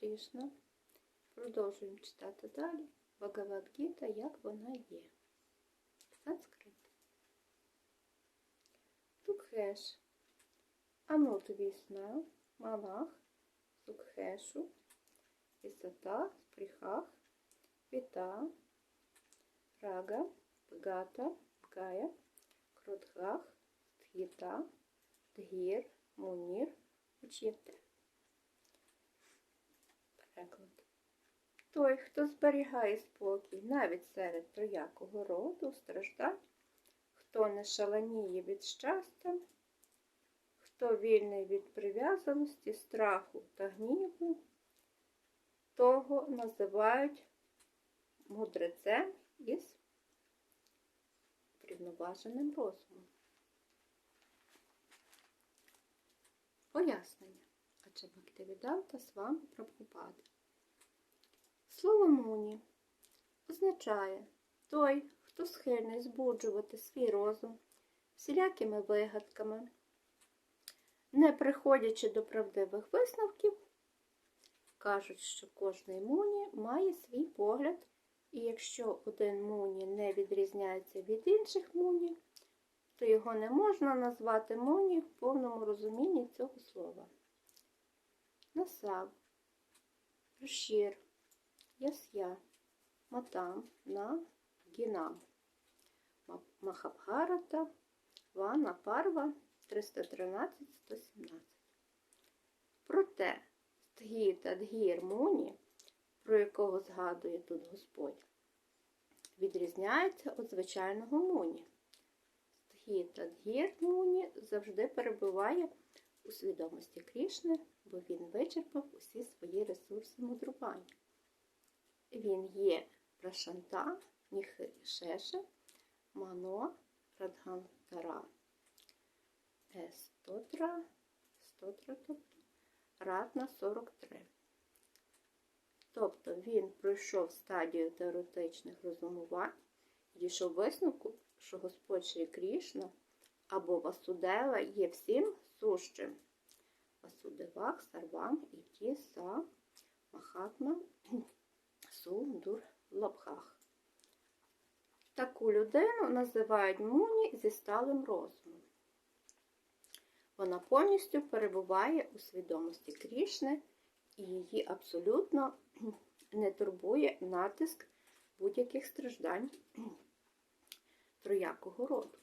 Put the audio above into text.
Крішна. Продовжуємо читати далі. Бхагавадгіта, як вона є. Санскрит. Сукхеш. Анут малах, сукхешу, висота, сприхах, віта, рага, бгата, бгая, кротгах, стхіта, дгір, мунір, учєте. Переклад. Той, хто зберігає спокій навіть серед троякого роду страждань, хто не шаленіє від щастя, хто вільний від прив'язаності, страху та гніву, того називають мудрецем із врівноваженим розумом. Пояснення. Ача Бхактивіданта з вами Прабхупада. Слово муні означає той, хто схильний збуджувати свій розум всілякими вигадками, не приходячи до правдивих висновків, кажуть, що кожний муні має свій погляд, і якщо один муні не відрізняється від інших муні, то його не можна назвати муні в повному розумінні цього слова. Насав, Рушір, Яс'я, Матам, На, Гінам, Махабхарата, Вана Парва 313-117. Проте Стгі та Дгір Муні, про якого згадує тут Господь, відрізняється від звичайного муні. Стгі та Дгір Муні завжди перебуває у свідомості Крішни, бо він вичерпав усі свої ресурси мудрування. Він є Прашанта, Ніхишеша, Мано, Радгантара, Стотра, Стотра, тобто Ратна 43. Тобто він пройшов стадію теоретичних розумувань і дійшов висновку, що Господь Шрі Крішна або Васудева є всім сущим. Васудевах, Сарвам, Іті, Са, Махатма, Сундур, Лабхах. Таку людину називають муні зі сталим розумом. Вона повністю перебуває у свідомості Крішни і її абсолютно не турбує натиск будь-яких страждань троякого роду.